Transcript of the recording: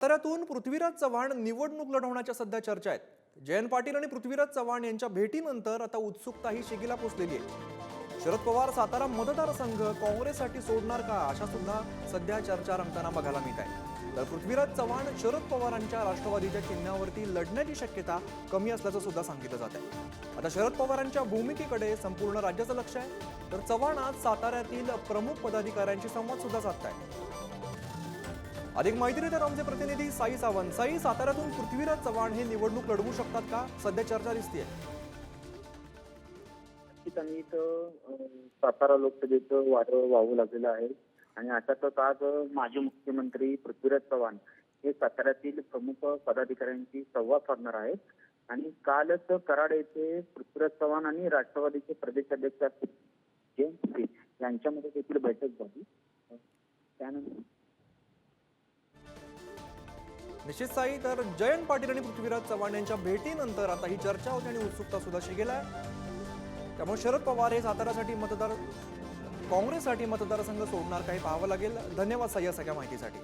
साताऱ्यातून पृथ्वीराज चव्हाण निवडणूक लढवण्याच्या सध्या चर्चा आहेत. जयंत पाटील आणि पृथ्वीराज चव्हाण यांच्या भेटीनंतर आता उत्सुकताही शिगेला पोचलेली आहे. शरद पवार सातारा मतदारसंघ काँग्रेससाठी सोडणार का अशा सुद्धा सध्या चर्चा रंगताना बघायला मिळत आहे. तर पृथ्वीराज चव्हाण शरद पवारांच्या राष्ट्रवादीच्या चिन्हावरती लढण्याची शक्यता कमी असल्याचं सुद्धा सांगितलं जात आहे. आता शरद पवारांच्या भूमिकेकडे संपूर्ण राज्याचं लक्ष आहे. तर चव्हाण आज साताऱ्यातील प्रमुख पदाधिकाऱ्यांशी संवाद सुद्धा साधताय अधिक माहिती देतात आमचे प्रतिनिधी साई सावंत. साई साताऱ्यातून पृथ्वीराज चव्हाण हे निवडणूक लढवू शकतात का? सध्या चर्चा दिसतीये. त्यांनी इथं सातारा लोकसभेचं वारं वाहू लागलेलं आहे. आणि अशातच आज माजी मुख्यमंत्री पृथ्वीराज चव्हाण हे साताऱ्यातील प्रमुख पदाधिकाऱ्यांशी संवाद साधणार आहेत. आणि कालच कराड येथे पृथ्वीराज चव्हाण आणि राष्ट्रवादीचे प्रदेशाध्यक्ष जयंत यांच्यामध्ये देखील बैठक झाली. त्यानंतर निश्चित साई तर जयंत पाटील आणि पृथ्वीराज चव्हाण यांच्या भेटीनंतर आता ही चर्चा होती आणि उत्सुकता सुद्धा शिकेला आहे. त्यामुळे शरद पवार हे साताऱ्यासाठी मतदार काँग्रेससाठी मतदारसंघ सोडणार काही पाहावं लागेल. धन्यवाद साई या सगळ्या माहितीसाठी.